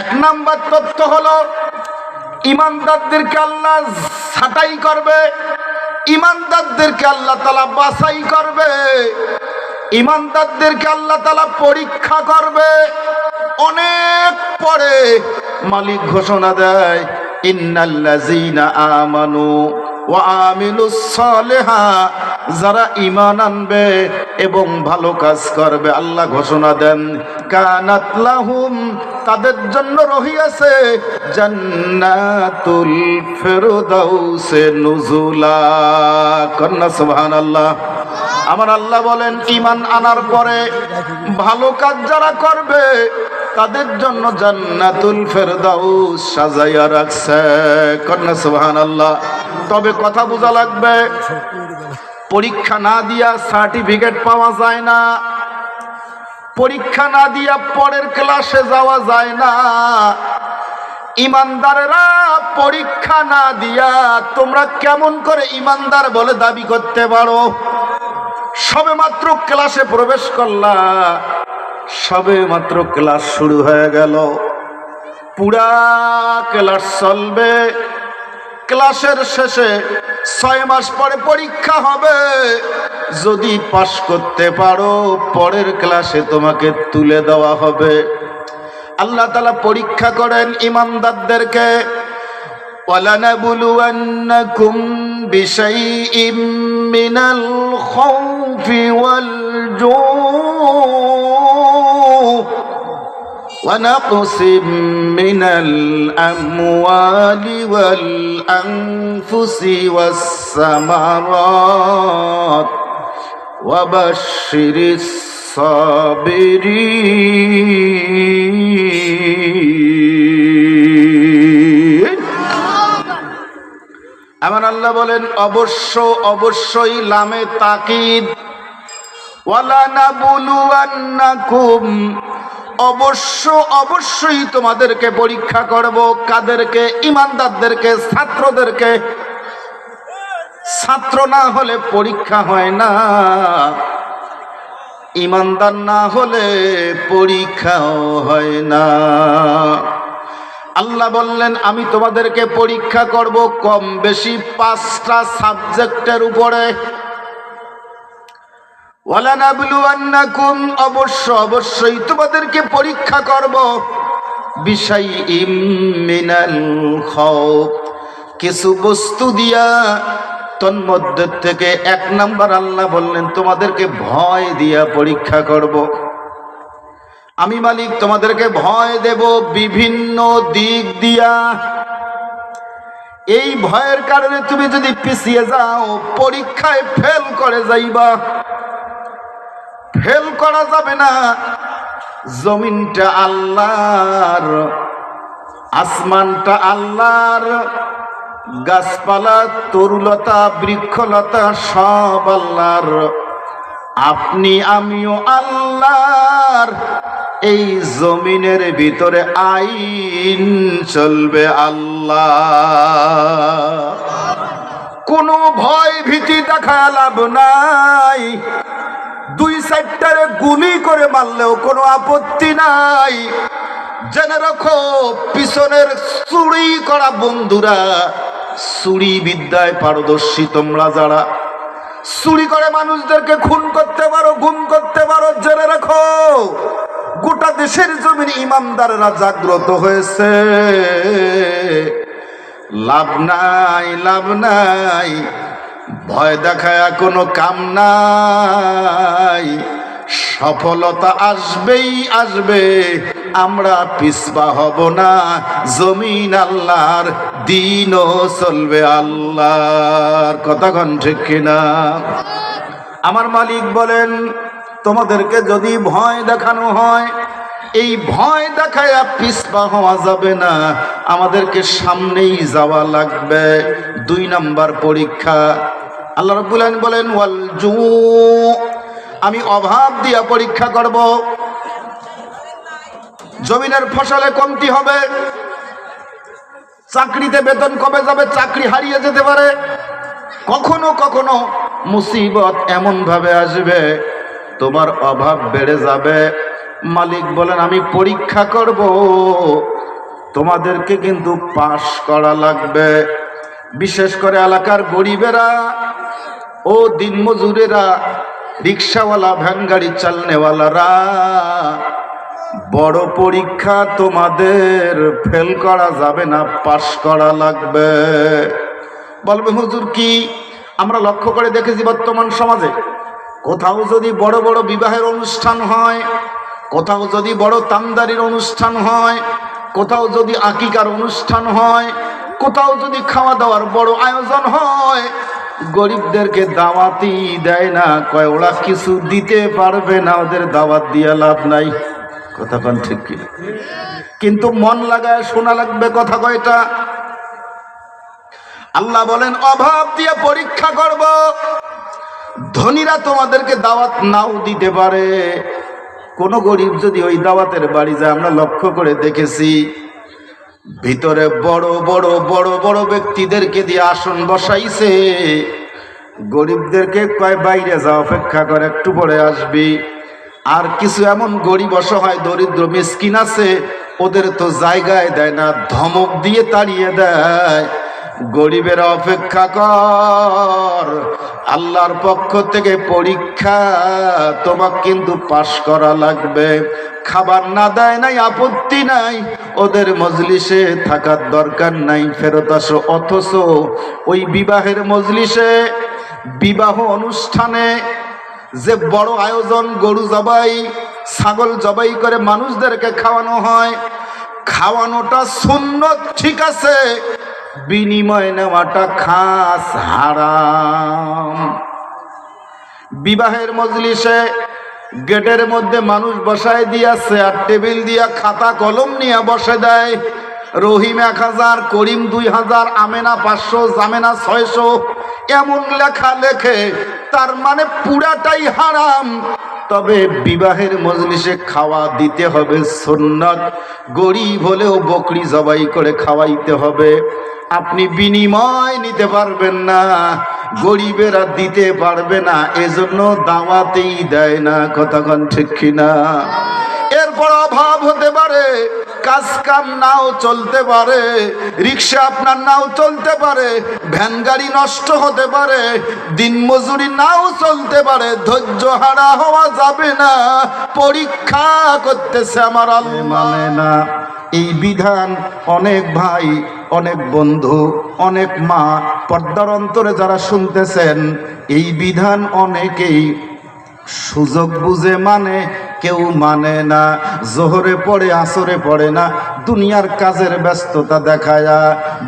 এক নাম্বার তথ্য হলো, ইমানদারদেরকে আল্লাহ ছাটাই করবে, ইমানদারদেরকে আল্লাহ তালা বাছাই করবে, ইমানদারদেরকে আল্লাহ তালা পরীক্ষা করবে। অনেক পরে মালিক ঘোষণা দেয়, ইন্নাল্লাযীনা আমানু যারা ঈমান আনবে এবং ভালো কাজ করবে, আল্লাহ ঘোষণা দেন কানাত তাদের জন্য রহিয়াছে জান্নাতুল ফেরদাউসে নুজুলা। কন্যা সুবহানাল্লাহ। আমার আল্লাহ বলেন, ঈমান আনার পরে ভালো কাজ যারা করবে, তাদের জন্য জান্নাতুল ফেরদাউস সাজাইয়া রাখছে। কন্যা সুবহানাল্লাহ। তবে কথা বোঝা লাগবে, পরীক্ষা না দিয়া সার্টিফিকেট পাওয়া যায় না। পরীক্ষা না দিয়া পরের ক্লাসে যাওয়া যায় না। ইমানদারেরা পরীক্ষা না দিয়া তোমরা কেমন করে ইমানদার বলে দাবি করতে পারো? সবে মাত্র ক্লাসে প্রবেশ করলা সবে মাত্র ক্লাস শুরু হয়ে গেল। পুরা ক্লাস চলবে। ক্লাসের শেষে ছয় মাস পরে পরীক্ষা হবে যদি পাশ করতে পারো পরের ক্লাসে তোমাকে তুলে দেওয়া হবে আল্লাহ তালা পরীক্ষা করেন ইমানদারদেরকে ولنبلونكم بشيء من الخوف والجوع ونقص من الأموال والأنفس والثمرات وبشر الصابرين আমার আল্লাহ বলেন অবশ্য অবশ্যই লামে তাকিদ ওয়ালা নাবুলুয়ান্নাকুম অবশ্য, অবশ্যই তোমাদেরকে পরীক্ষা করব কাদেরকে, ইমানদারদেরকে, ছাত্রদেরকে। ছাত্র না হলে পরীক্ষা হয় না। ইমানদার না হলে পরীক্ষাও হয় না। আল্লাহ বললেন, আমি তোমাদেরকে পরীক্ষা করব কম বেশি পাঁচটা সাবজেক্টের উপরে। অবশ্য অবশ্যই তোমাদেরকে পরীক্ষা করব। বিষয় কিছু বস্তু দিয়া তন্মধ্যে থেকে এক নাম্বার আল্লাহ বললেন, তোমাদেরকে ভয় দিয়া পরীক্ষা করব। আমি মালিক, তোমাদেরকে ভয় দেব বিভিন্ন দিক দিয়া। এই ভয়ের কারণে তুমি যদি পিছিয়ে যাও, পরীক্ষায় ফেল করে যাইবা। ফেল করা যাবে না। জমিনটা আল্লাহর, আসমানটা আল্লাহর, গাছপালা, তরুলতা, বৃক্ষলতা সব আল্লাহর। আপনি, আমিও আল্লাহর। এই জমিনের ভিতরে আইন চলবে আল্লাহ। কোনো ভয় ভীতি দেখা লাভ নাই। দুই সাইডটারে গুলি করে মারলেও কোনো আপত্তি নাই। জেনে রাখো, পিছনের চুরি করা বন্ধুরা, চুরি বিদ্যায় পারদর্শী তোমরা যারা। চুরি করে মানুষদেরকে খুন করতে পারো, গুম করতে পারো, জেনে রাখো, গোটা দেশের জমিন ইমামদাররা জাগ্রত হয়েছে। লাভ নাই লাভ নাই ভয় দেখায় কোনো কাম নাই। সফলতা আসবেই আসবে, আমরা পিসপা হব না। জমিন আল্লাহর, দিনও চলবে আল্লাহর। কথাক্ষণ ঠিক কিনা? আমার মালিক বলেন, তোমাদেরকে যদি ভয় দেখানো হয় এই ভয় দেখায় পিসপা হওয়া যাবে না। আমাদেরকে সামনেই যাওয়া লাগবে। দুই নাম্বার পরীক্ষা। আল্লাহ রব্বুল বলেন, ওয়াল জু আমি অভাব দিয়া পরীক্ষা করব। জমিনের ফসলে কমতি হবে। চাকরিতে বেতন কমে যাবে, চাকরি হারিয়ে যেতে পারে। কখনো কখনো মুসিবত এমন ভাবে আসবে, তোমার অভাব বেড়ে যাবে। মালিক বলেন, আমি পরীক্ষা করব। তোমাদেরকে কিন্তু পাশ করা লাগবে। বিশেষ করে এলাকার গরিবেরা ও দিনমজুরেরা রিক্সাওয়ালা, ভ্যান গাড়ি চালনেওয়ালারা, বড় পরীক্ষা তোমাদের ফেল করা যাবে না, পাশ করা লাগবে। বলবে, হুজুর কি? আমরা লক্ষ্য করে দেখেছি বর্তমান সমাজে কোথাও যদি বড় বড় বিবাহের অনুষ্ঠান হয় কোথাও যদি বড় তামদারির অনুষ্ঠান হয়, কোথাও যদি আকিকার অনুষ্ঠান হয়, কোথাও যদি খাওয়া দাওয়ার বড় আয়োজন হয়, গরিবদেরকে দাওয়াতি দেয় না, কয় ওরা কিছু দিতে পারবে না, ওদের দাওয়াত দিয়ে লাভ নাই। কথা কন ঠিক কি কিন্তু মন লাগায় শোনা লাগবে কথা কয়টা? আল্লাহ বলেন, অভাব দিয়ে পরীক্ষা করব। ধনীরা তোমাদেরকে দাওয়াত নাও দিতে পারে। কোন গরিব যদি ওই দাওয়াতের বাড়ি যায়, আমরা লক্ষ্য করে দেখেছি, ভিতরে বড় বড় বড় বড় ব্যক্তিদেরকে দিয়ে আসন বসাইছে। গরিবদেরকে কয়, বাইরে যা অপেক্ষা করে, একটু পরে আসবি। আর কিছু এমন গরিব অসহায়, দরিদ্র মিসকিন আছে, ওদের তো জায়গায় দেয় না, ধমক দিয়ে তাড়িয়ে দেয়। গরিবের, অপেক্ষা কর আল্লাহর পক্ষ থেকে পরীক্ষা তোমাকে কিন্তু পাশ করা লাগবে। খাবার না দেয় নাই, আপত্তি নাই, ওদের মজলিসে থাকার দরকার নাই, ফেরত আসো। অথচ ওই বিবাহের মজলিসে, বিবাহ অনুষ্ঠানে যে বড় আয়োজন, গরু জবাই, ছাগল জবাই করে মানুষদেরকে খাওয়ানো হয়, খাওয়ানোটা সুন্নত, ঠিক আছে বিনিময় নেওয়াটা খাস হারাম। বিবাহের মজলিসে গেটের মধ্যে মানুষ বসায় দিয়াছে আর টেবিল দিয়া, খাতা কলম নিয়ে বসে দেয়। রহিম এক হাজার, করিম দুই হাজার, আমেনা পাঁচশো, জামেনা ছয়শো। এমন লেখা লেখে, তার মানে পুরাটাই হারাম। তবে বিবাহের মজলিসে খাওয়া দিতে হবে সুন্নত। গরিব হলেও বকরি জবাই করে খাওয়াইতে হবে। আপনি বিনিময় নিতে পারবেন না, গরিবেরা দিতে পারবে না, এজন্য দাওয়াতেই দেয় না কতক্ষণ ঠিক কিনা? এরপর অভাব হতে পারে, কাজ কাম নাও চলতে পারে, রিক্সা আপনার নাও চলতে পারে, ভ্যান গাড়ি নষ্ট হতে পারে, দিন মজুরি নাও চলতে পারে, ধৈর্য হারা হওয়া যাবে না, পরীক্ষা করতেছে আমার মানে না। এই বিধান অনেক ভাই, অনেক বন্ধু, অনেক মা, পর্দার অন্তরে যারা শুনতেছেন, এই বিধান অনেকেই সুযোগ বুঝে মানে কেউ মানে না। জোহরে পড়ে, আসরে পড়ে না। দুনিয়ার কাজের ব্যস্ততা দেখায়া,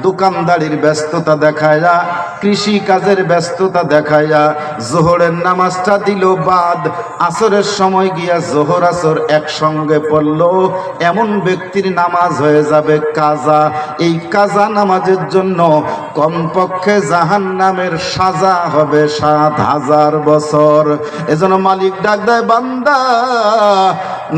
দোকানদারির ব্যস্ততা দেখায়া কৃষি কাজের ব্যস্ততা দেখায়া, জোহরের নামাজটা দিল বাদ। আসরের সময় গিয়া জোহর আসর একসঙ্গে পড়ল। এমন ব্যক্তির নামাজ হয়ে যাবে কাজা। এই কাজা নামাজের জন্য কমপক্ষে জাহান নামের সাজা হবে সাত হাজার বছর। এজন্য মালিক ডাক দেয়, বান্দা,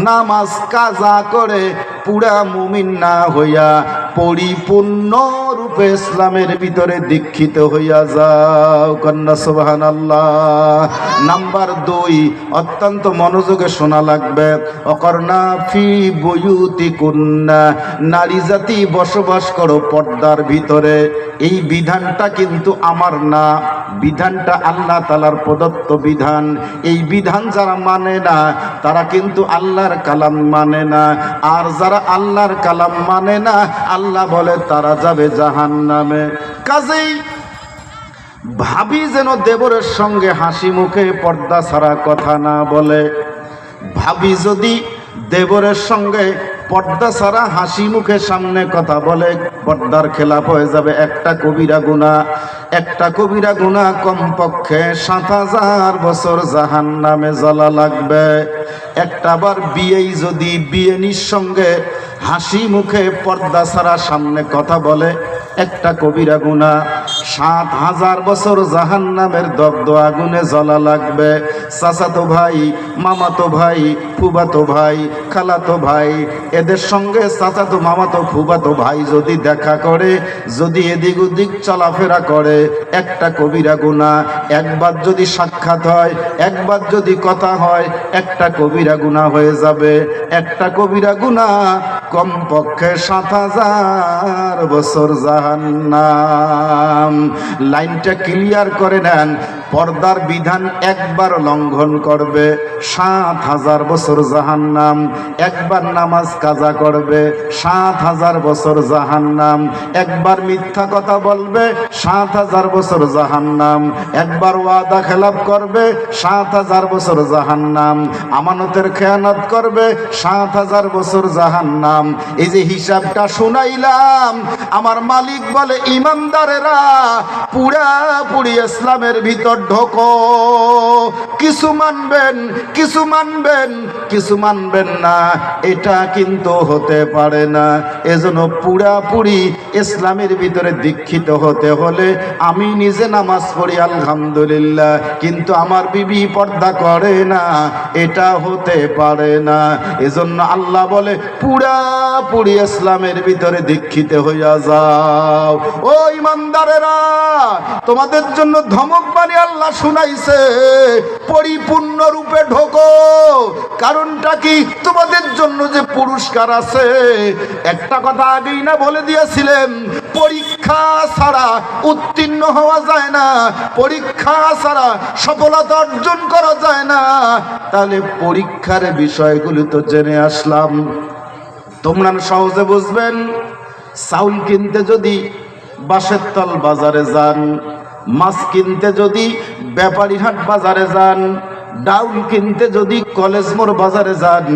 নামাজ কাজা করে পুরা মুমিন না হইয়া পরিপূর্ণ রূপে ইসলামের ভিতরে দীক্ষিত হইয়া যাও, কন্যা সুবাহান আল্লাহ নাম্বার দুই, অত্যন্ত মনোযোগে শোনা লাগবে। অকর্ণা ফি বয়ুতি কন্যা নারী জাতি বসবাস করো পর্দার ভিতরে। এই বিধানটা কিন্তু আমার না। বিধানটা আল্লাহ তালার প্রদত্ত বিধান। এই বিধান যারা মানে না, তারা কিন্তু আল্লাহর কালাম মানে না। আর যারা আল্লাহর কালাম মানে না, আল্লাহ বলে, তারা যাবে জাহান নামে কাজেই ভাবি যেন দেবরের সঙ্গে হাসি মুখে পর্দা ছাড়া কথা না বলে। ভাবি যদি দেবরের সঙ্গে পর্দা ছাড়া হাসি মুখে সামনে কথা বলে, পর্দার খেলাপ হয়ে যাবে একটা কবিরা গুণা। একটা কবিরা গুণা কমপক্ষে সাত হাজার বছর জাহান নামে জ্বলা লাগবে। একটা বার বিয়েই যদি বিয়েনির সঙ্গে হাসি মুখে পর্দা ছাড়া সামনে কথা বলে। একটা কবিরা গুণা সাত হাজার বছর জাহান নামের দগ্ধ আগুনে জ্বলা লাগবে। চাচাতো ভাই, মামাতো ভাই, ফুবাতো ভাই, খালাতো ভাই, এদের সঙ্গে চাচাতো, মামাতো, ফুবাতো ভাই যদি দেখা করে, যদি এদিক ওদিক চলাফেরা করে। একটা কবিরা গুণা একবার যদি সাক্ষাৎ হয়, একবার যদি কথা হয়, একটা কবিরা গুণা হয়ে যাবে। একটা কবিরা গুণা কমপক্ষে সাত হাজার বছর জাহান্নাম। লাইনটা ক্লিয়ার করে নেন। পর্দার বিধান একবার লঙ্ঘন করবে, সাত হাজার বছর জাহান্নাম, একবার নামাজ কাজা করবে, সাত হাজার বছর জাহান্নাম। একবার মিথ্যা কথা বলবে, সাত হাজার বছর জাহান্নাম। একবার ওয়াদা খেলাপ করবে, সাত হাজার বছর জাহান্নাম। আমানতের খেয়ানত করবে, সাত হাজার বছর জাহান্নাম। এই যে হিসাবটা শুনাইলাম, আমার মালিক বলে, ইমানদারেরা পুরা পুরি ইসলামের ভিতর ঢোকো। কিছু মানবেন কিছু মানবেন কিছু মানবেন না। এটা কিন্তু হতে পারে না। এজন্য পুরাপুরি ইসলামের ভিতরে দীক্ষিত হতে হলে আমি নিজে নামাজ পড়ি, আলহামদুলিল্লাহ। কিন্তু আমার বিবি পর্দা করে না। এটা হতে পারে না। এজন্য আল্লাহ বলে, পুরাপুরি ইসলামের ভিতরে দীক্ষিত হইয়া যাও। ও ইমানদারেরা, তোমাদের জন্য ধমক বাণী আল্লাহ শুনাইছে, পরিপূর্ণ রূপে ঢোকো। কারণটা কি? তোমাদের জন্য যে পুরস্কার আছে, একটা কথা আগেই না বলে দিয়েছিলেন, পরীক্ষা ছাড়া উত্তীর্ণ হওয়া যায় না, পরীক্ষা ছাড়া সফলতা অর্জন করা যায় না। তাহলে পরীক্ষার বিষয়গুলি তো জেনে আসলাম। তোমরা সহজে বুঝবেন, চাউল কিনতে যদি বাঁশের তল বাজারে যান মাছ কিনতে যদি ব্যাপারীহাট বাজারে যান, ডাউল কিনতে যদি কলেজ মোড় বাজারে যান,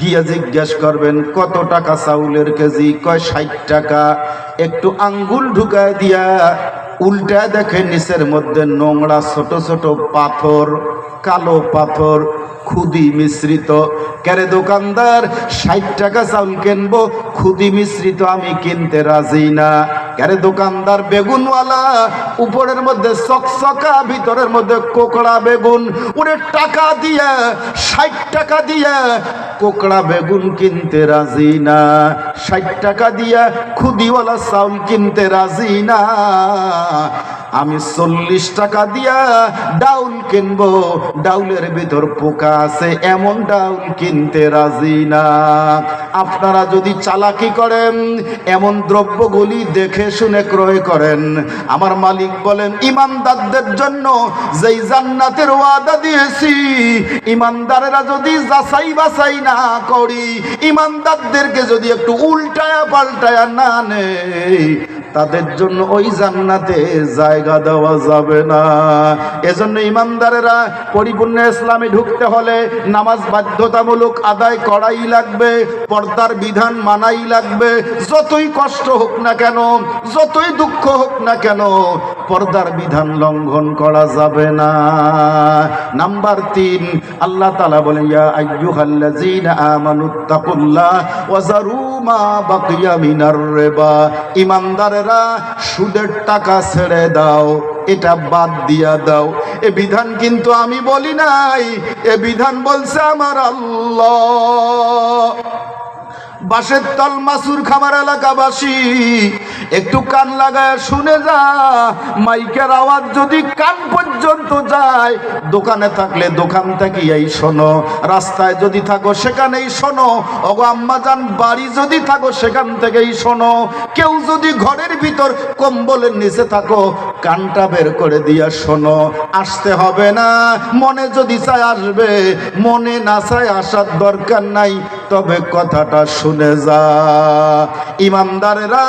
গিয়ে জিজ্ঞেস করবেন, কত টাকা চাউলের কেজি? কয়, ষাট টাকা। একটু আঙ্গুল ঢুকায় দিয়া উল্টা দেখে নিচের মধ্যে নোংরা ছোট ছোট পাথর, কালো পাথর, খুদি মিশ্রিত। কেরে দোকানদার, ষাট টাকা চাউল কিনবো খুদি মিশ্রিত আমি কিনতে রাজি না। কেরে দোকানদার বেগুনওয়ালা? উপরের মধ্যে চকচকা, ভিতরের মধ্যে কোকড়া বেগুন। ওরে টাকা দিয়া, ষাট টাকা দিয়া কোকড়া বেগুন কিনতে রাজি না। ষাট টাকা দিয়া খুদিওয়ালা চাউল কিনতে রাজি না। আমি চল্লিশ টাকা দিয়া ডাউল কিনবো। ডাউলের ভিতর পোকা আছে, এমন ডাউল কিনতে রাজি না। আপনারা যদি চালাকি করেন, এমন দ্রব্যগুলি দেখে শুনে ক্রয় করেন। আমার মালিক বলেন, ইমানদারদের জন্য যেই জান্নাতের ওয়াদা দিয়েছি, ইমানদারেরা যদি যাচাই বাছাই না করি, ইমানদারদেরকে যদি একটু উল্টায়া পাল্টায়া না নেই তাদের জন্য ওই জান্নাতে জায়গা দেওয়া যাবে না। এজন্য ইমানদারেরা পরিপূর্ণ ইসলামে ঢুকতে হলে নামাজ বাধ্যতামূলক আদায় করাই লাগবে, পর্দার বিধান মানাই লাগবে। যতই কষ্ট হোক না কেন, যতই দুঃখ হোক না কেন পর্দার বিধান লঙ্ঘন করা যাবে না। নাম্বার তিন, আল্লাহ তালা যারু মা সুদের টাকা ছেড়ে দাও, এটা বাদ দিয়া দাও। এ বিধান কিন্তু আমি বলি নাই, এ বিধান বলছে আমার আল্লাহ। বাসের তল মাসুর খামার এলাকাবাসী, একটু কান লাগায় শুনে যা, মাইকের আওয়াজ যদি কান পর্যন্ত যায়, দোকানে থাকলে দোকান থেকে এই শোনো, রাস্তায় যদি থাকো সেখানেই শোনো, অগো আম্মা যান, বাড়ি যদি থাকো সেখান থেকেই শোনো, কেউ যদি ঘরের ভিতর কম্বলের নিচে থাকো, কানটা বের করে দিয়া শোনো, আসতে হবে না, মনে যদি চায় আসবে, মনে না চায় আসার দরকার নাই তবে কথাটা শুনে যা। ইমানদারেরা,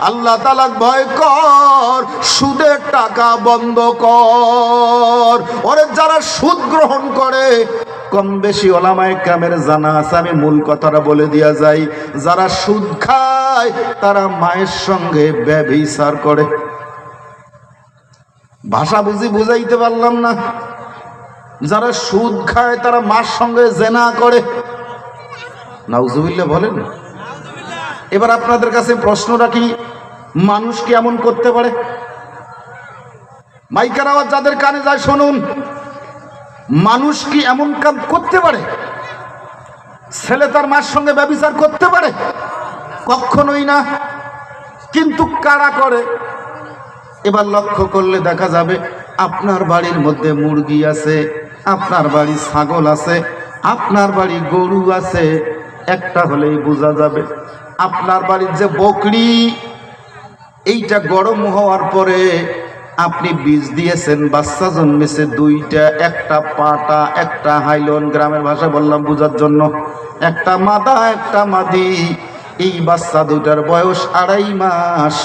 আল্লাহ তালা ভয় কর, সুদের টাকা বন্ধ কর। ওরে যারা সুদ গ্রহণ করে কম বেশি ওলামায় কামের জানা আছে, আমি মূল কথাটা বলে দিয়া যাই। যারা সুদ খায়, তারা মায়ের সঙ্গে ব্যভিচার করে। ভাষা বুঝি বুঝাইতে পারলাম না। যারা সুদ খায়, তারা মার সঙ্গে জেনা করে। নাউজুবিল্লা বলেন। এবার আপনাদের কাছে প্রশ্নটা কি? মানুষ কি এমন করতে পারে? মাইকার আওয়াজ যাদের কানে যায় শুনুন। মানুষ কি এমন কাম করতে পারে? ছেলে তার মার সঙ্গে ব্যবচার করতে পারে? কখনোই না। কিন্তু কারা করে? এবার লক্ষ্য করলে দেখা যাবে, আপনার বাড়ির মধ্যে মুরগি আছে, আপনার বাড়ি ছাগল আছে, আপনার বাড়ি গরু আছে। একটা হলেই বোঝা যাবে। আপনার বাড়ির যে বকরি, এইটা গরম হওয়ার পরে আপনি বীজ দিয়েছেন, বাচ্চা জন্মেছে দুইটা, একটা পাটা, একটা হাইলন, গ্রামের ভাষা বললাম বোঝার জন্য। একটা মাদা, একটা মাদি, এই বাচ্চা দুইটার বয়স আড়াই মাস।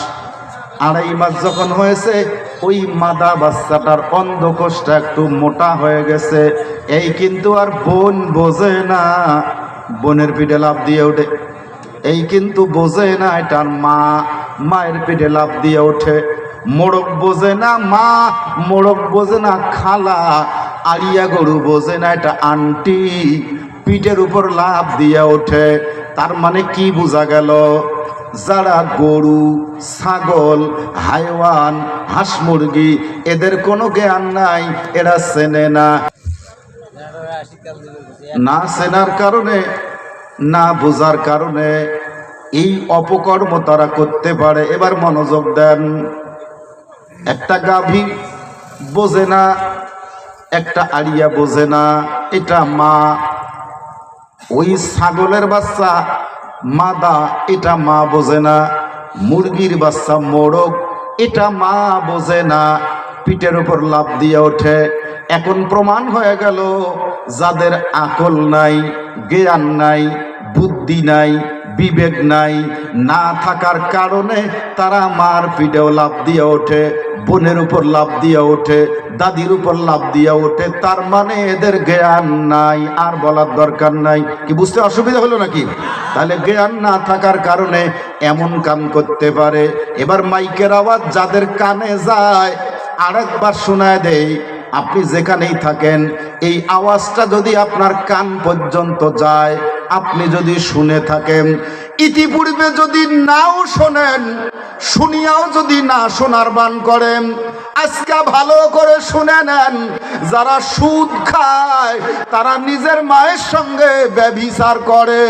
আড়াই মাস যখন হয়েছে, ওই মাদা বাচ্চাটার অন্ধকোষটা একটু মোটা হয়ে গেছে। এই কিন্তু আর বোন বোঝে না। বোনের পিঠে লাভ দিয়ে ওঠে। এই কিন্তু বোঝে না এটার মা, মায়ের পিঠে লাভ দিয়ে ওঠে। মোড়ক বোঝে না মা, মোড়ক বোঝে না খালা। আড়িয়া গরু বোঝে না এটা আন্টি, পিঠের উপর লাভ দিয়ে ওঠে। তার মানে কি বোঝা গেল? যারা গরু, ছাগল, হাইওয়ান, হাঁস মুরগি, এদের কোনো জ্ঞান নাই, এরা চেনে না। না চেনার কারণে, না বোঝার কারণে এই অপকর্ম তারা করতে পারে। এবার মনোযোগ দেন। একটা গাভী বোঝে না, একটা আড়িয়া বোঝে না, এটা মা। ওই ছাগলের বাচ্চা মাদা, এটা মা বোঝে না। মুরগির বাচ্চা মোড়ক এটা মা বোঝে না। পিঠের উপর লাভ দিয়ে ওঠে। এখন প্রমাণ হয়ে গেল, যাদের আকল নাই, জ্ঞান নাই, বুদ্ধি নাই, বিবেক নাই, না থাকার কারণে তারা মার পিঠেও লাভ দিয়ে ওঠে, বোনের উপর লাভ দিয়ে ওঠে, দাদির উপর লাভ দিয়ে ওঠে। তার মানে এদের জ্ঞান নাই, আর বলার দরকার নাই। কি বুঝতে অসুবিধা হলো নাকি? তাহলে জ্ঞান না থাকার কারণে এমন কাম করতে পারে। এবার মাইকের আওয়াজ যাদের কানে যায় আরেকবার শোনায় দেয় আপনি যেখানেই থাকেন এই আওয়াজটা যদি আপনার কান পর্যন্ত যায় আপনি যদি শুনে থাকেন, ইতিপূর্বে যদি নাও শোনেন, শুনিয়াও যদি না শোনার বান করেন, আজকে ভালো করে শুনে নেন, যারা সুদ খায়, তারা নিজের মায়ের সঙ্গে ব্যভিচার করে।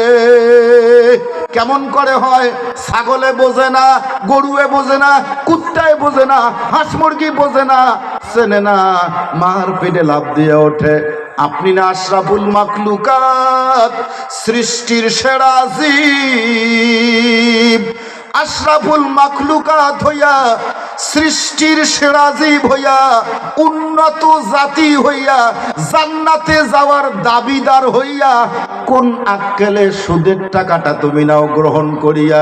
কেমন করে হয়? ছাগলে বোঝে না, গরুয়ে বোঝে না, কুত্তায় বোঝে না, হাঁস মুরগি বোঝে না, চেনে না, মার পেটে লাভ দিয়ে ওঠে। আপনি না আশরাফুল মাকলুকাত সৃষ্টির সেরা জীব। আশরাফুল মাকলুকাত হইয়া সৃষ্টির সেরা জীব হইয়া, উন্নত জাতি হইয়া, জান্নাতে যাওয়ার দাবিদার হইয়া, কোন আক্কেলে সুদের টাকাটা তুমি নাও গ্রহণ করিয়া,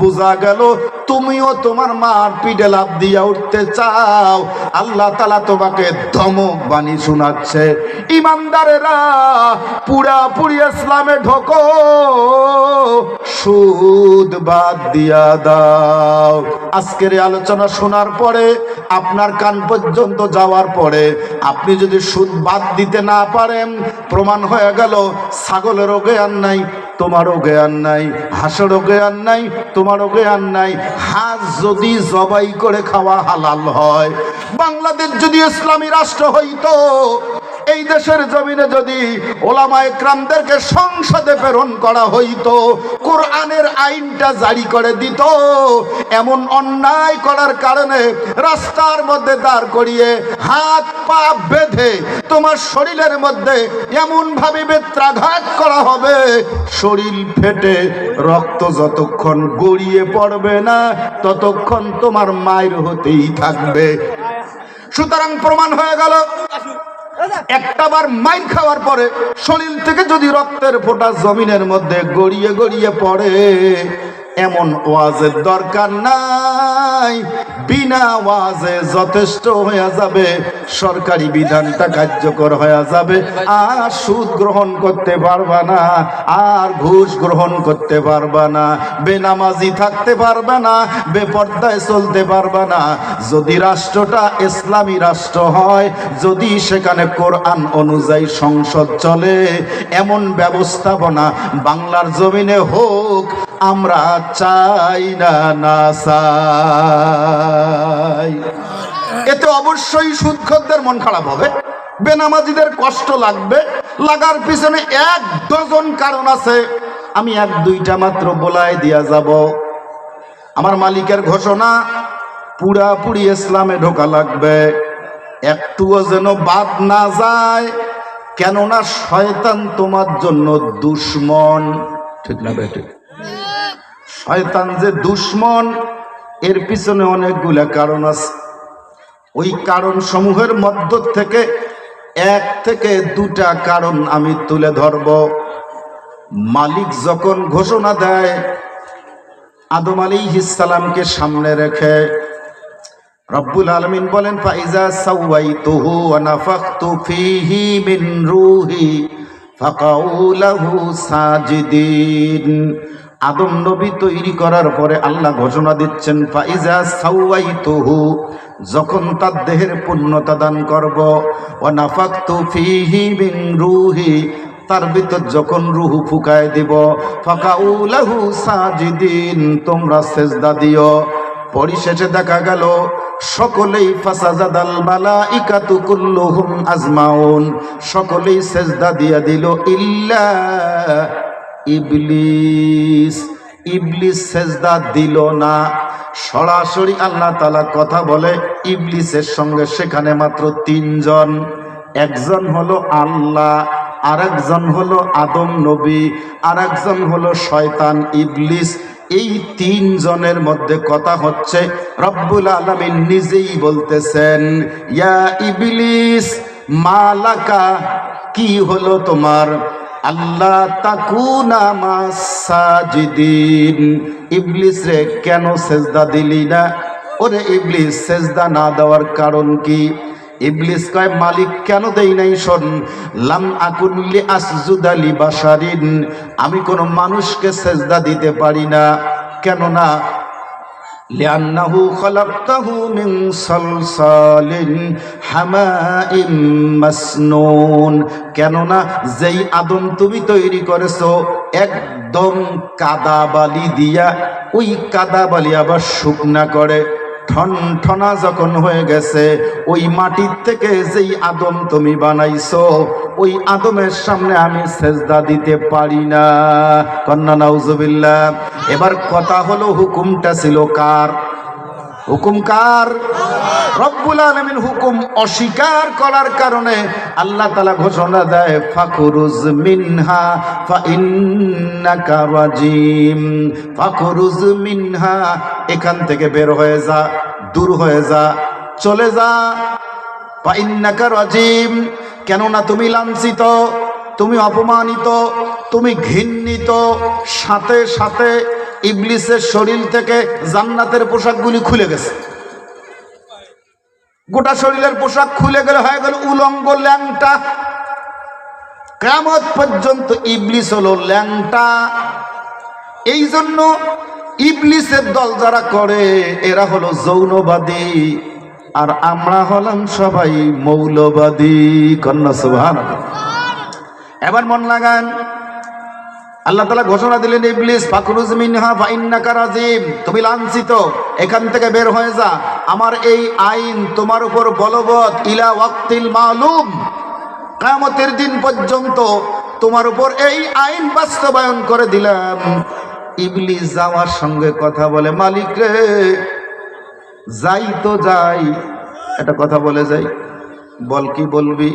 বোঝা গেল তুমিও তোমার মার পিঠে লাভ দিয়া উঠতে চাও। আল্লাহ তালা তোমাকে ধমক বাণী শোনাচ্ছে। ইমানদারেরা পুরা পুরি ইসলামে ঢোকো, সুদ বাদ দিয়া দাও। আজকের আলোচনা আলোচনা শোনার পরে, আপনার কান পর্যন্ত যাওয়ার পরে, আপনি যদি সুদ বাদ দিতে না পারেন, প্রমাণ হয়ে গেল, ছাগলেরও জ্ঞান নাই, তোমারও জ্ঞান নাই, হাঁসেরও জ্ঞান নাই, তোমারও জ্ঞান নাই। হাঁস যদি জবাই করে খাওয়া হালাল হয়, বাংলাদেশ যদি ইসলামী রাষ্ট্র হইতো এই দেশের জমিনে যদি ওলামা একরামদেরকে সংসদে প্রেরণ করা হইতো, কোরআনের আইনটা জারি করে দিত, এমন অন্যায় করার কারণে রাস্তার মধ্যে দাঁড় করিয়ে হাত পা বেঁধে তোমার শরীরের মধ্যে এমন ভাবে বেত্রাঘাত করা হবে, শরীর ফেটে, রক্ত যতক্ষণ গড়িয়ে পড়বে না, ততক্ষণ তোমার মায়ের হতেই থাকবে। সুতরাং প্রমাণ হয়ে গেল। একটা বার মাইর খাওয়ার পরে শরীর থেকে যদি রক্তের ফোটা জমিনের মধ্যে গড়িয়ে গড়িয়ে পড়ে এমন ওয়াজের দরকার নাই। বিনা ওয়াজে যথেষ্ট হয়ে যাবে, সরকারি বিধানটা কার্যকর হয়ে যাবে। আর সুদ গ্রহণ করতে পারবা না, আর ঘুষ গ্রহণ করতে পারবা না, বেনামাজি থাকতে পারবে না, বেপর্দায় চলতে পারবে না। যদি রাষ্ট্রটা ইসলামী রাষ্ট্র হয়, যদি সেখানে কোরআন অনুযায়ী সংসদ চলে, এমন ব্যবস্থাপনা বাংলার জমিনে হোক, আমরা চাই না এতে অবশ্যই সুদখরদের মন খারাপ হবে। বেনামাজিদের কষ্ট লাগবে। লাগার পিছনে এক ডজন কারণ আছে। আমি এক দুইটা মাত্র বলাই দিয়া যাব। আমার মালিকের ঘোষণা, পুরাপুরি ইসলামে ঢোকা লাগবে। একটুও যেন বাদ না যায়। কেননা শয়তান তোমার জন্য দুশ্মন। ঠিক না বেটে শয়তান যে দুশ্মন, এর পিছনে অনেকগুলা কারণ আছে। ওই কারণ সমূহের মধ্য থেকে এক থেকে দুটা কারণ আমি তুলে ধরব। মালিক যখন ঘোষণা দেয়, আদম আলী ইসালামকে সামনে রেখে রব্বুল আলমিন বলেন, ফাইজা সাওয়াইতুহু ওয়া নাফাখতু ফীহি মিন রূহি ফাকাউ লাহু সাজিদিন। আদম নবী তৈরি করার পরে আল্লাহ ঘোষণা দিচ্ছেন, ফাইজা সাওয়াইতুহু যখন তার দেহের পূর্ণতা দান করব ওয়া নাফাখতু ফীহি মিন রূহি তার ভিতর যখন রুহু ফুকায় দিব, ফাকাউ লাহু সাজিদিন তোমরা সেজদা দিও। পরিশেষে দেখা গেল, সকলেই ফাসাজাদাল বালা ইকাতু কুল্লুহুম আজমাউন, সকলেই সেজদা দিয়া দিল, ইল্লা ইবলিস ইবলিস সেজদা দিল না। সরাসরি আল্লাহ তালা কথা বলে ইবলিসের সঙ্গে সেখানে মাত্র তিনজন। একজন হলো আল্লাহ আর একজন হলো আদম নবী আর একজন হলো শয়তান ইবলিস। এই তিনজনের মধ্যে কথা হচ্ছে, রব্বুল আলমিন নিজেই বলতেছেন, ইয়া ইবলিস মালাকা কি হলো তোমার? আল্লাহ তাকুনা মাসাজিদিন। ইবলিস রে কেন সেজদা দিলি না? ওরে ইবলিস, সেজদা না দেওয়ার কারণ কি? ইবলিস কয়, মালিক কেন দেই নাই শোন? লাম আকুল্লি আসজুদালি বাসারিন আমি কোনো মানুষকে সেজদা দিতে পারি না। কেননা লিআন্নাহু خلقته من صلصال حماء مسنون কেননা যেই আদম তুমি তৈরি করেছ, একদম কাদা বালি দিয়া, ওই কাদা বালি আবার শুকনা করে। ঠন ঠনা যখন হয়ে গেছে, ওই মাটির থেকে যেই আদম তুমি বানাইছো, ওই আদমের সামনে আমি সেজদা দিতে পারি না। কন্যা, নাউজুবিল্লাহ, এবার কথা হলো হুকুমটা ছিল কার? হুকুম কার রব্বুল আলমিন হুকুম অস্বীকার করার কারণে আল্লাহ তালা ঘোষণা দেয় ফাকুরুজ মিনহা ফা ইন্নাকা রাজিম। ফাকুরুজ মিনহা, এখান থেকে বের হয়ে যা, দূর হয়ে যা, চলে যা। ফা ইন্নাকা রাজিম, কেননা তুমি লাঞ্ছিত, তুমি অপমানিত, তুমি ঘৃণিত, সাথে সাথে ইবলিসের শরীর থেকে জান্নাতের পোশাকগুলি খুলে গেছে। গোটা শরীরের পোশাক খুলে গেলে হয়ে গেল উলঙ্গ ল্যাংটা। কেমত পর্যন্ত ইবলিস হলো ল্যাংটা। এই জন্য ইবলিসের দল যারা করে, এরা হলো যৌনবাদী। আর আমরা হলাম সবাই মৌলবাদী। কন্যা সুভান এবার মন লাগান। আল্লাহ তালা ঘোষণা দিলেন, ইবলিস ফাকরুজ মিনহা ফাইন্নাকা রাজিম। তুমি লাঞ্ছিত, এখান থেকে বের হয়ে যা। আমার এই আইন তোমার উপর বলবৎ, ইলা ওয়াক্তিল মালুম। কামতের দিন পর্যন্ত তোমার উপর এই আইন বাস্তবায়ন করে দিলাম। ইবলিস যাওয়ার সঙ্গে কথা বলে, মালিক রে, যাই তো যাই। একটা কথা বলে যাই। বল কি বলবি?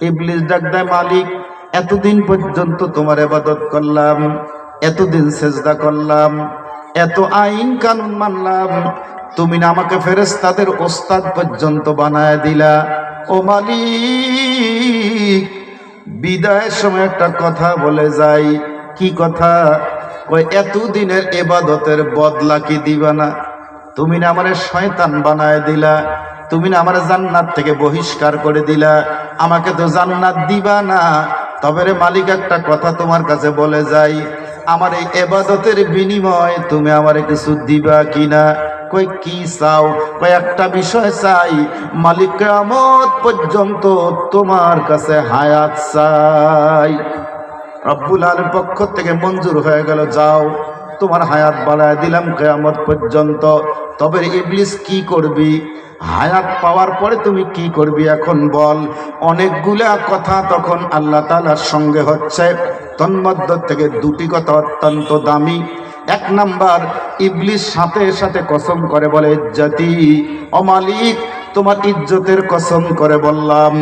ইবলিস ডাক দেয়, মালিক এতদিন পর্যন্ত তোমার এবাদত করলাম, এতদিন সেজদা করলাম, এত আইন কানুন মানলাম, তুমি না আমাকে ফেরেস্তাদের ওস্তাদ পর্যন্ত বানায় দিলা। ও মালিক, বিদায়ের সময় একটা কথা বলে যাই। কি কথা? ওই এতদিনের এবাদতের বদলা কি দিবা না? তুমি না আমার শয়তান বানায় দিলা। তুমি না আমার জান্নাত থেকে বহিষ্কার করে দিলা। আমাকে তো জান্নাত দিবা না। তবে রে মালিক, একটা কথা তোমার কাছে বলে যাই। আমার এই এবাদতের বিনিময় তুমি আমার কিছু দিবা কিনা? কই কি চাও? কই একটা বিষয় চাই। মালিক কেয়ামত পর্যন্ত তোমার কাছে হায়াত চাই। রব্বুল পক্ষ থেকে মঞ্জুর হয়ে গেল, যাও। তোমার হায়াত বাড়ায় দিলাম কেয়ামত পর্যন্ত। তবে ইবলিস কি করবি? হায়াত পাওয়ার পরে তুমি কি করবি এখন বল। অনেকগুলা কথা তখন আল্লাহ তালার সঙ্গে হচ্ছে। তন্মধ্য থেকে দুটি কথা অত্যন্ত দামি। এক নাম্বার, ইবলিস সাথে সাথে কসম করে বলে জাতি অমালিক তোমার ইজ্জতের কসম করে বললাম,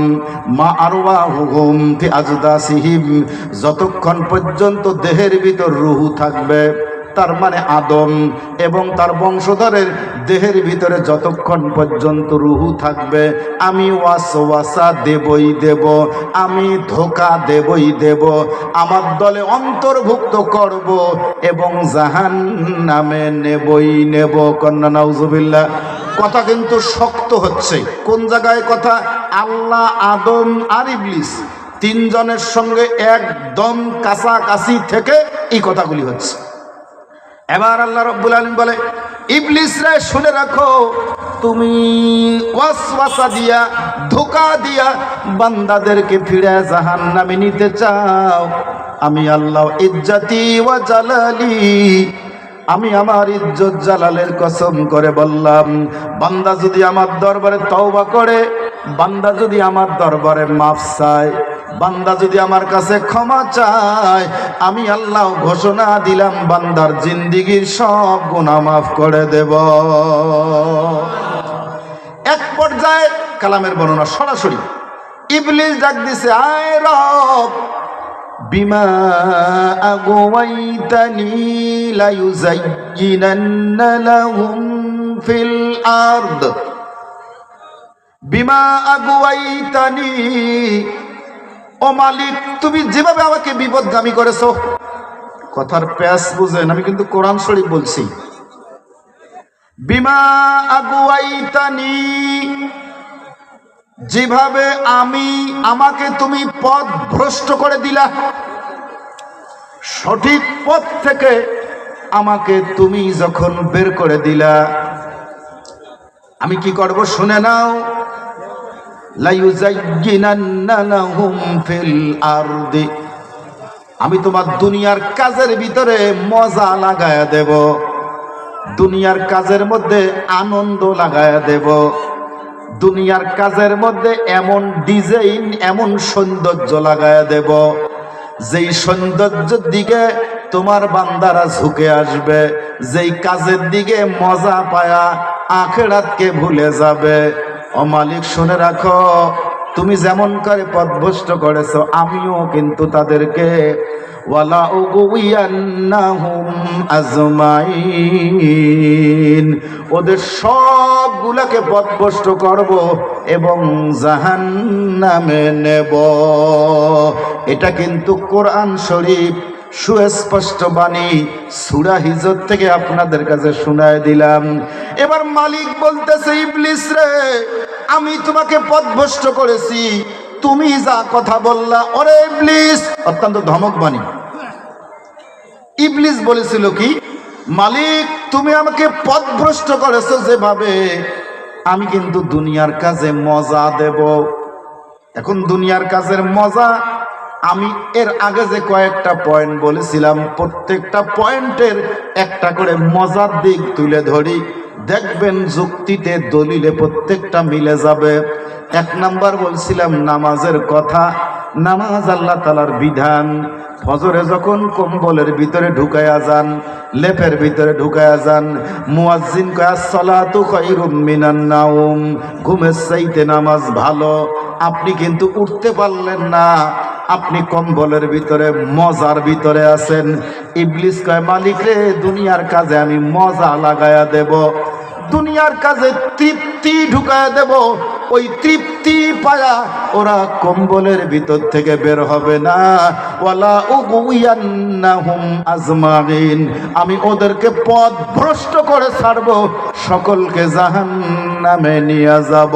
মা আরওয়া হুহুম ফি আজদাসিহিম, যতক্ষণ পর্যন্ত দেহের ভিতর রুহু থাকবে। তার মানে আদম এবং তার বংশধরের দেহের ভিতরে যতক্ষণ পর্যন্ত রুহু থাকবে, আমি ওয়াস ওয়াসা দেবই দেব, আমি ধোকা দেবই দেব, আমার দলে অন্তর্ভুক্ত করব এবং জাহান নামে নেবই নেব। কন্যা, নাউজুবিল্লাহ। কথা কিন্তু শক্ত হচ্ছে। কোন জায়গায় কথা? আল্লাহ, আদম আর ইবলিস তিনজনের সঙ্গে একদম কাছাকাছি থেকে এই কথাগুলি হচ্ছে। এবার আল্লাহ রব্বুল আলম বলে ইবলিস রে শুনে রাখো, তুমি ওয়াসওয়াসা দিয়া, ধোকা দিয়া বান্দাদেরকে ফিরে জাহান নামে নিতে চাও। আমি আল্লাহ ইজ্জাতি ওয়া জালালি, আমি আমার ইজ্জত জালালের কসম করে বললাম, বান্দা যদি আমার দরবারে তওবা করে, বান্দা যদি আমার দরবারে মাফ চায় বান্দা যদি আমার কাছে ক্ষমা চায়, আমি আল্লাহ ঘোষণা দিলাম, বান্দার জিন্দিগির সব গুণা মাফ করে দেব। এক পর্যায়ে কালামের বর্ণনা সরাসরি। ইবলিস ডাক দিছে, আয় রব, বিমা আগুয়াইতানি লায়ুজাইয়িনান্না লাহুম ফিল আরদ। বিমা আগুয়াইতানি ও মালিক, তুমি যেভাবে আমাকে বিপদগামী করেছ। কথার প্যাস বুঝেন আমি কিন্তু কোরআন শরীফ বলছি। বিমা আগুয়াইতানি, যেভাবে আমি, আমাকে তুমি পথ ভ্রষ্ট করে দিলা। সঠিক পথ থেকে আমাকে তুমি যখন বের করে দিলা। আমি কি করব শুনে নাও। আমি তোমার দুনিয়ার কাজের ভিতরে মজা লাগায়া দেব। দুনিয়ার কাজের মধ্যে আনন্দ লাগায়া দেব। দুনিয়ার কাজের মধ্যে এমন ডিজাইন, এমন সৌন্দর্য লাগায়া দেব। যেই সৌন্দর্যের দিকে তোমার বান্দারা ঝুঁকে আসবে, যেই কাজের দিকে মজা পায়া আখেরাতকে ভুলে যাবে। ও মালিক, শুনে রাখো, তুমি যেমন করে পথভ্রষ্ট করেছ, আমিও কিন্তু তাদেরকে ওয়ালা আজমাইন। ওদের সবগুলাকে পথভ্রষ্ট করব এবং জাহান্নামে নেব। এটা কিন্তু কোরআন শরীফ। সুস্পষ্ট বাণী সুরা হিজত থেকে আপনাদের কাছে শোনায় দিলাম। এবার মালিক বলতেছে, ইবলিস রে, আমি তোমাকে পথভ্রষ্ট করেছি। তুমি যা কথা বললা, ওরে ইবলিস! অত্যন্ত ধমক বাণী। ইবলিস বলেছিল কি, মালিক, তুমি আমাকে পথভ্রষ্ট করেছ যেভাবে, আমি কিন্তু দুনিয়ার কাজে মজা দেব। এখন দুনিয়ার কাজের মজা আমি এর আগে যে কয়েকটা পয়েন্ট বলেছিলাম, প্রত্যেকটা পয়েন্টের একটা করে মজার দিক তুলে ধরি। দেখবেন যুক্তিতে দলিলে প্রত্যেকটা মিলে যাবে। এক নাম্বার বলছিলাম, নামাজের কথা। নামাজ আল্লাহ তালার বিধান। ফজরে যখন কম্বলের ভিতরে ঢুকায়া যান, লেপের ভিতরে ঢুকায়া যান, মুয়াজ্জিন কয়া সলাতু খায়রুম মিনান নাউম ঘুমের চাইতে নামাজ ভালো। আপনি কিন্তু উঠতে পারলেন না। আপনি কম্বলের ভিতরে, মজার ভিতরে আছেন। ইবলিস কয়, মালিক রে, দুনিয়ার কাজে আমি মজা লাগায়া দেব। দুনিয়ার কাজে তৃপ্তি ঢুকায় দেব। ওই তৃপ্তি পায়া ওরা কম্বলের ভিতর থেকে বের হবে না। ওয়ালা উগুয়ান্নাহুম আজমাইন। আমি ওদেরকে পথ ভ্রষ্ট করে ছাড়বো। সকলকে জাহান্নামে নিয়ে যাব।